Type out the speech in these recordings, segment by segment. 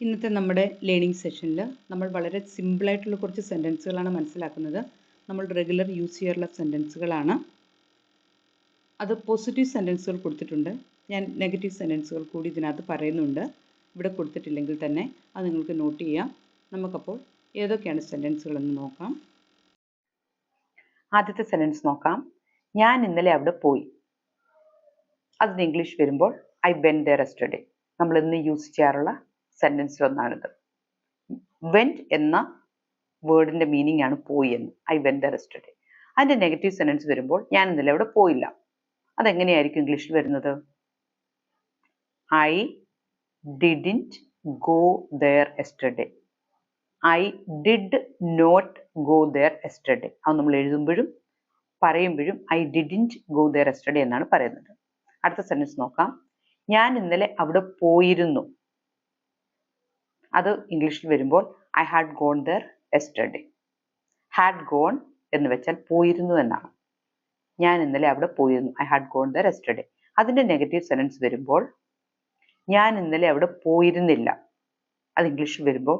ഇന്നത്തെ നമ്മുടെ ലേണിംഗ് സെഷനിൽ നമ്മൾ വളരെ സിമ്പിളായിട്ടുള്ള കുറച്ച് സെന്റൻസുകളാണ് മനസ്സിലാക്കുന്നത്. നമ്മൾ റെഗുലർ യൂസ് ചെയ്യാറുള്ള സെന്റൻസുകളാണ് അത് പോസിറ്റീവ് സെന്റൻസുകൾ കൊടുത്തിട്ടുണ്ട്. ഞാൻ നെഗറ്റീവ് സെന്റൻസുകൾ കൂടി ഇതിനകത്ത് പറയുന്നുണ്ട്. ഇവിടെ കൊടുത്തിട്ടില്ലെങ്കിൽ തന്നെ അത് നിങ്ങൾക്ക് നോട്ട് ചെയ്യാം. നമുക്കപ്പോൾ ഏതൊക്കെയാണ് സെന്റൻസുകളെന്ന് നോക്കാം. ആദ്യത്തെ സെന്റൻസ് നോക്കാം. ഞാൻ ഇന്നലെ അവിടെ പോയി. അതിന് ഇംഗ്ലീഷ് വരുമ്പോൾ ഐ വെൻ ദർ എസ്റ്റർഡേ നമ്മൾ ഇന്ന് യൂസ് ചെയ്യാറുള്ള സെന്റൻസിൽ ഒന്നാണിത് വെന്റ് എന്ന വേർഡിന്റെ മീനിങ് ആണ് പോയി എന്ന്. ഐ വെൻ ദർ എസ്റ്റർഡേ അതിന്റെ നെഗറ്റീവ് സെന്റൻസ് വരുമ്പോൾ ഞാൻ ഇന്നലെ അവിടെ പോയില്ല. അതെങ്ങനെയായിരിക്കും ഇംഗ്ലീഷിൽ വരുന്നത്? I didn't go there yesterday I did not go there yesterday അത് നമ്മൾ എഴുതുമ്പോഴും പറയുമ്പോഴും I didn't go there yesterday എന്നാണ് പറയുന്നത്. അടുത്ത സെന്റൻസ് നോക്കാം. ഞാൻ ഇന്നലെ അവിടെ പോയിരുന്നു. അത് ഇംഗ്ലീഷിൽ വരുമ്പോൾ I had gone there yesterday had gone എന്ന് വെച്ചാൽ പോയിരുന്നു എന്നാണ്. ഞാൻ ഇന്നലെ അവിടെ പോയിരുന്നു. I had gone there yesterday അതിന്റെ നെഗറ്റീവ് സെനൻസ് വരുമ്പോൾ ഞാൻ ഇന്നലെ അവിടെ പോയിരുന്നില്ല. അത് ഇംഗ്ലീഷിൽ വരുമ്പോൾ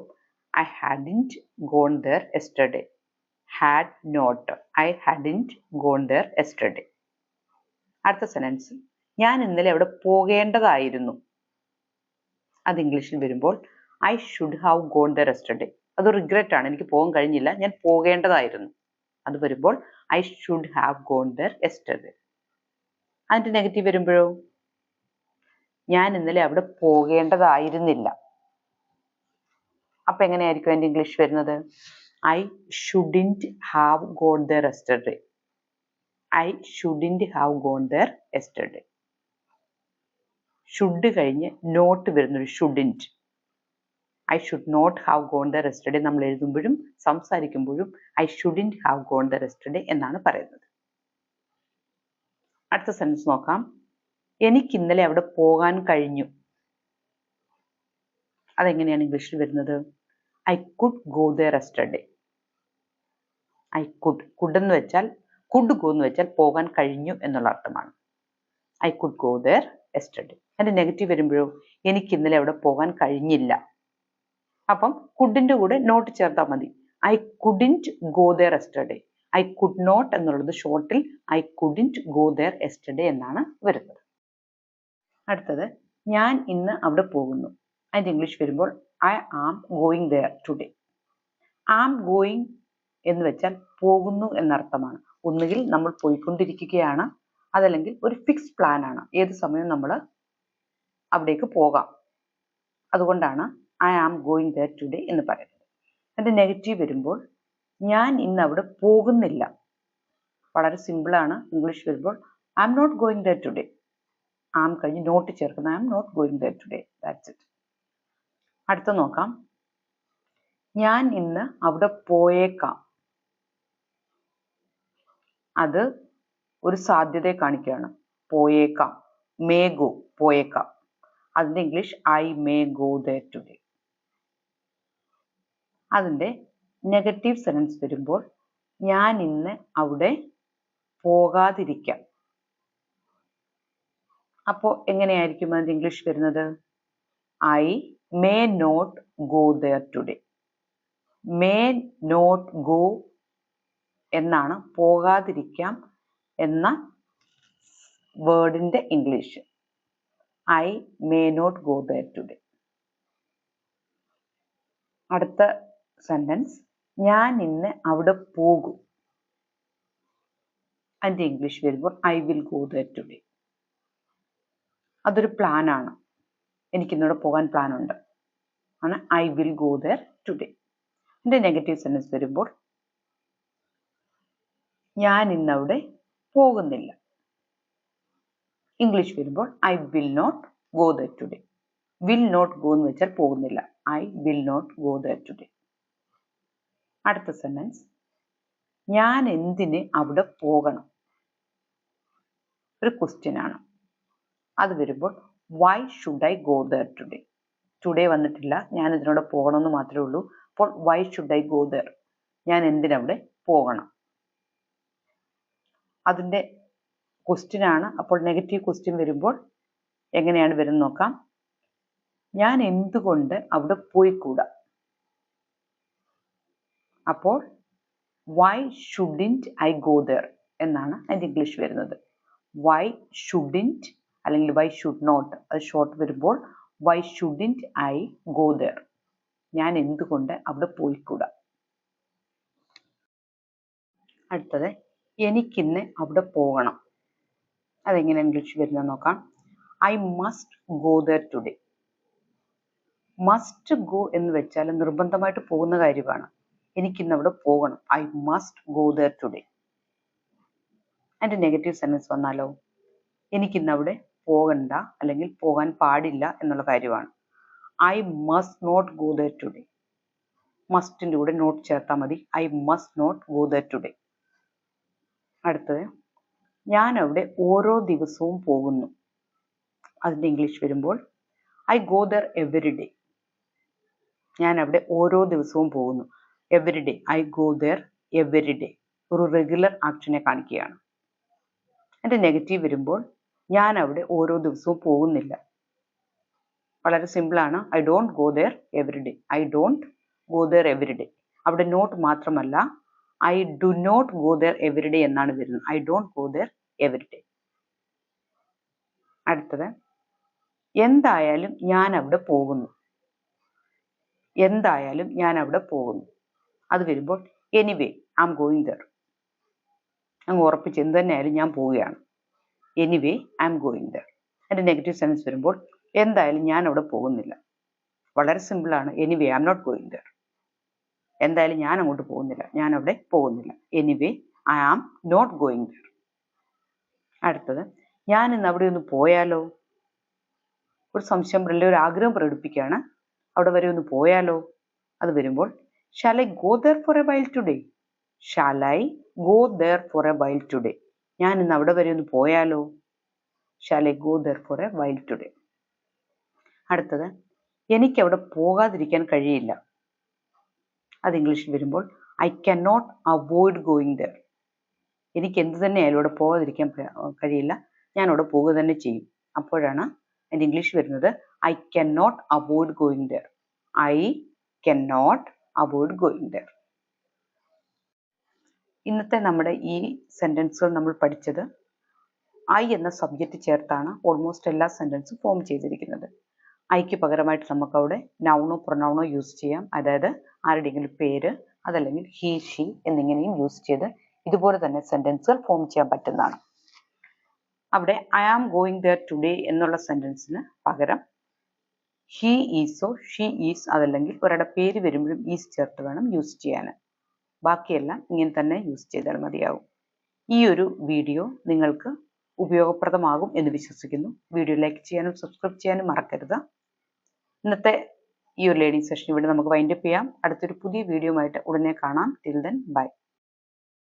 I hadn't gone there yesterday had not I hadn't gone there yesterday അടുത്ത സെനൻസ് ഞാൻ ഇന്നലെ അവിടെ പോകേണ്ടതായിരുന്നു. അത് ഇംഗ്ലീഷിൽ വരുമ്പോൾ I should have gone there yesterday അത് റിഗ്രറ്റ് ആണ്. എനിക്ക് പോകാൻ കഴിഞ്ഞില്ല. ഞാൻ പോകേണ്ടതായിരുന്നു. അത് വരുമ്പോൾ I should have gone there yesterday അതിന്റെ നെഗറ്റീവ് വരുമ്പോഴോ? ഞാൻ ഇന്നലെ അവിടെ പോകേണ്ടതായിരുന്നില്ല. അപ്പൊ എങ്ങനെയായിരിക്കും അതിന്റെ ഇംഗ്ലീഷ് വരുന്നത്? I shouldn't have gone there yesterday I shouldn't have gone there yesterday should കഴിഞ്ഞ് നോട്ട് വരുന്നൊരു shouldn't I should not have gone there rest ഡേ നമ്മൾ എഴുതുമ്പോഴും സംസാരിക്കുമ്പോഴും I shouldn't have gone there rest ഡേ എന്നാണ് പറയുന്നത്. അടുത്ത സെൻസ് നോക്കാം. എനിക്ക് ഇന്നലെ അവിടെ പോകാൻ കഴിഞ്ഞു. അതെങ്ങനെയാണ് ഇംഗ്ലീഷിൽ വരുന്നത്? ഐ കുഡ് ഗോ ദ റെസ്റ്റ് ഡേ ഐ കുഡ് കുഡ് എന്ന് വെച്ചാൽ കുഡ് ഗോ എന്ന് വെച്ചാൽ പോകാൻ കഴിഞ്ഞു എന്നുള്ള അർത്ഥമാണ്. I could go there yesterday അതിന്റെ നെഗറ്റീവ് വരുമ്പോഴോ എനിക്ക് ഇന്നലെ അവിടെ പോകാൻ കഴിഞ്ഞില്ല. അപ്പം കുഡിന്റെ കൂടെ നോട്ട് ചേർത്താൽ മതി. I couldn't go there yesterday I could not എന്നുള്ളത് ഷോർട്ടിൽ I couldn't go there yesterday എന്നാണ് വരുന്നത്. അടുത്തത് ഞാൻ ഇന്ന് അവിടെ പോകുന്നു. അതിന്റെ ഇംഗ്ലീഷ് വരുമ്പോൾ I am going there today am going എന്ന് വെച്ചാൽ പോകുന്നു എന്നർത്ഥമാണ്. ഒന്നുകിൽ നമ്മൾ പോയിക്കൊണ്ടിരിക്കുകയാണ് അതല്ലെങ്കിൽ ഒരു ഫിക്സ് പ്ലാൻ ആണ്. ഏത് സമയവും നമ്മൾ അവിടേക്ക് പോകാം. അതുകൊണ്ടാണ് I am going there today എന്ന് പറയുന്നത്. അതിന്റെ നെഗറ്റീവ് വരുമ്പോൾ ഞാൻ ഇന്ന് അവിടെ പോകുന്നില്ല. വളരെ സിമ്പിളാണ് ഇംഗ്ലീഷ് വരുമ്പോൾ I am not going there today am കഴിഞ്ഞ് നോട്ട് ചേർക്കുന്ന I am not going there today that's it അടുത്ത നോക്കാം. ഞാൻ ഇന്ന് അവിടെ പോയേക്കാം. അത് ഒരു സാധ്യതയെ കാണിക്കുകയാണ്. പോയേക്കാം. മേ ഗോ പോയേക്കാം. അതിന്റെ English I may go there today അതിന്റെ നെഗറ്റീവ് സെൻസ് വരുമ്പോൾ ഞാൻ ഇന്ന് അവിടെ പോകാതിരിക്കാം. അപ്പോൾ എങ്ങനെയായിരിക്കും അതിന്റെ ഇംഗ്ലീഷ് വരുന്നത്? I may not go there today may not go എന്നാണ് പോകാതിരിക്കാം എന്ന വേർഡിന്റെ English I may not go there today അടുത്ത സെന്റൻസ് ഞാൻ ഇന്ന് അവിടെ പോകും. അതിന്റെ ഇംഗ്ലീഷ് വരുമ്പോൾ I will go there today അതൊരു പ്ലാനാണ് ആണ്. എനിക്ക് ഇന്നിവിടെ പോകാൻ പ്ലാൻ ഉണ്ട്. ആണ് I will go there today എന്റെ നെഗറ്റീവ് സെന്റൻസ് വരുമ്പോൾ ഞാൻ ഇന്ന് അവിടെ പോകുന്നില്ല. ഇംഗ്ലീഷ് വരുമ്പോൾ I will not go there today will not go എന്ന് വെച്ചാൽ പോകുന്നില്ല. I will not go there today അടുത്ത സെന്റൻസ് ഞാൻ എന്തിന് അവിടെ പോകണം? ഒരു ക്വസ്റ്റ്യൻ ആണ്. അത് വരുമ്പോൾ why should I go there today today വന്നിട്ടില്ല. ഞാൻ ഇതിനോട് പോകണമെന്ന് മാത്രമേ ഉള്ളൂ. അപ്പോൾ why should I go there ഞാൻ എന്തിനവിടെ പോകണം? അതിന്റെ ക്വസ്റ്റ്യൻ ആണ്. അപ്പോൾ നെഗറ്റീവ് ക്വസ്റ്റ്യൻ വരുമ്പോൾ എങ്ങനെയാണ് വരുന്നത് നോക്കാം. ഞാൻ എന്തുകൊണ്ട് അവിടെ പോയിക്കൂടാ? അപ്പോൾ why shouldn't I go there എന്നാണ് അതിന്റെ ഇംഗ്ലീഷ് വരുന്നത്. വൈ ഷുഡിന്റ് അല്ലെങ്കിൽ വൈ ഷുഡ് നോട്ട് അത് ഷോർട്ട് വരുമ്പോൾ why shouldn't I go there ഞാൻ എന്തുകൊണ്ട് അവിടെ പോയിക്കൂടാ? അടുത്തത് എനിക്കിന്ന് അവിടെ പോകണം. അതെങ്ങനെ ഇംഗ്ലീഷ് വരുന്നത് നോക്കാം. I must go there today must go എന്ന് വെച്ചാൽ നിർബന്ധമായിട്ട് പോകുന്ന കാര്യമാണ്. എനിക്കിന്ന് അവിടെ പോകണം. I must go there today അതിന്റെ നെഗറ്റീവ് സെന്റൻസ് വന്നാലോ? എനിക്കിന്ന് അവിടെ പോകണ്ട അല്ലെങ്കിൽ പോകാൻ പാടില്ല എന്നുള്ള കാര്യമാണ്. I must not go there today മസ്റ്റിന്റെ കൂടെ നോട്ട് ചേർത്താൽ മതി. I must not go there today അടുത്തത് ഞാൻ അവിടെ ഓരോ ദിവസവും പോകുന്നു. അതിന്റെ ഇംഗ്ലീഷ് വരുമ്പോൾ I go there every day ഞാൻ അവിടെ ഓരോ ദിവസവും പോകുന്നു. Every day I go there every day ഒരു റെഗുലർ ആക്ഷനെ കാണിക്കുകയാണ്. എന്റെ നെഗറ്റീവ് വരുമ്പോൾ ഞാൻ അവിടെ ഓരോ ദിവസവും പോകുന്നില്ല. വളരെ സിമ്പിളാണ് I don't go there every day I don't go there every day അവിടെ നോട്ട് മാത്രമല്ല I do not go there every day എന്നാണ് വരുന്നത്. I don't go there every day അടുത്തത് എന്തായാലും ഞാൻ അവിടെ പോകുന്നു. എന്തായാലും ഞാൻ അവിടെ പോകുന്നു. അത് വരുമ്പോൾ anyway I am going there അങ്ങ് ഉറപ്പിച്ച് എന്ത് തന്നെയായാലും ഞാൻ പോവുകയാണ്. Anyway I am going there എന്റെ നെഗറ്റീവ് സെൻസ് വരുമ്പോൾ എന്തായാലും ഞാൻ അവിടെ പോകുന്നില്ല. വളരെ സിമ്പിളാണ് anyway I am not going there എന്തായാലും ഞാൻ അങ്ങോട്ട് പോകുന്നില്ല. ഞാൻ അവിടെ പോകുന്നില്ല. Anyway I am not going there അടുത്തത് ഞാൻ ഇന്ന് അവിടെ ഒന്ന് പോയാലോ? ഒരു സംശയം അല്ലെങ്കിൽ ഒരു ആഗ്രഹം പ്രകടിപ്പിക്കുകയാണ്. അവിടെ വരെ ഒന്ന് പോയാലോ? അത് വരുമ്പോൾ shall I go there for a while today shall I go there for a while today ഞാൻ ഇന്ന് അവിടെ വരെ ഒന്ന് പോയാലോ? Shall I go there for a while today അടുത്തത് എനിക്ക് അവിടെ പോകാതിരിക്കാൻ കഴിയില്ല. അത് ഇംഗ്ലീഷിൽ വരുമ്പോൾ I can not avoid going there എനിക്ക് എന്ത് തന്നെയായാലും അവിടെ പോകാതിരിക്കാൻ കഴിയില്ല. ഞാൻ അവിടെ പോവുക തന്നെ ചെയ്യും. അപ്പോഴാണ് എന്റെ ഇംഗ്ലീഷ് വരുന്നത് I can not avoid going there I can not avoid going there ഇന്നത്തെ നമ്മുടെ ഈ സെന്റൻസുകൾ നമ്മൾ പഠിച്ചത് ഐ എന്ന സബ്ജക്റ്റ് ചേർത്താണ് ഓൾമോസ്റ്റ് എല്ലാ സെന്റൻസും ഫോം ചെയ്തിരിക്കുന്നത്. ഐക്ക് പകരമായിട്ട് നമുക്ക് അവിടെ നൗണോ പ്രൊനൗണോ യൂസ് ചെയ്യാം. അതായത് ആരുടെയെങ്കിലും പേര് അതല്ലെങ്കിൽ ഹീ ഷീ എന്നിങ്ങനെയും യൂസ് ചെയ്ത് ഇതുപോലെ തന്നെ സെന്റൻസുകൾ ഫോം ചെയ്യാൻ പറ്റുന്നതാണ്. അവിടെ I am going there today എന്നുള്ള സെന്റൻസിന് പകരം ഹി ഈസോ ഷീ ഈസ് അതല്ലെങ്കിൽ ഒരാളുടെ പേര് വരുമ്പോഴും ഈസ് ചേർത്ത് വേണം യൂസ് ചെയ്യാൻ. ബാക്കിയെല്ലാം ഇങ്ങനെ തന്നെ യൂസ് ചെയ്താൽ മതിയാവും. ഈ ഒരു വീഡിയോ നിങ്ങൾക്ക് ഉപയോഗപ്രദമാകും എന്ന് വിശ്വസിക്കുന്നു. വീഡിയോ ലൈക്ക് ചെയ്യാനും സബ്സ്ക്രൈബ് ചെയ്യാനും മറക്കരുത്. ഇന്നത്തെ ഈ ഒരു ലേണിംഗ് സെഷൻ ഇവിടെ നമുക്ക് വൈൻഡപ്പ് ചെയ്യാം. അടുത്തൊരു പുതിയ വീഡിയോ ആയിട്ട് ഉടനെ കാണാം. Till then bye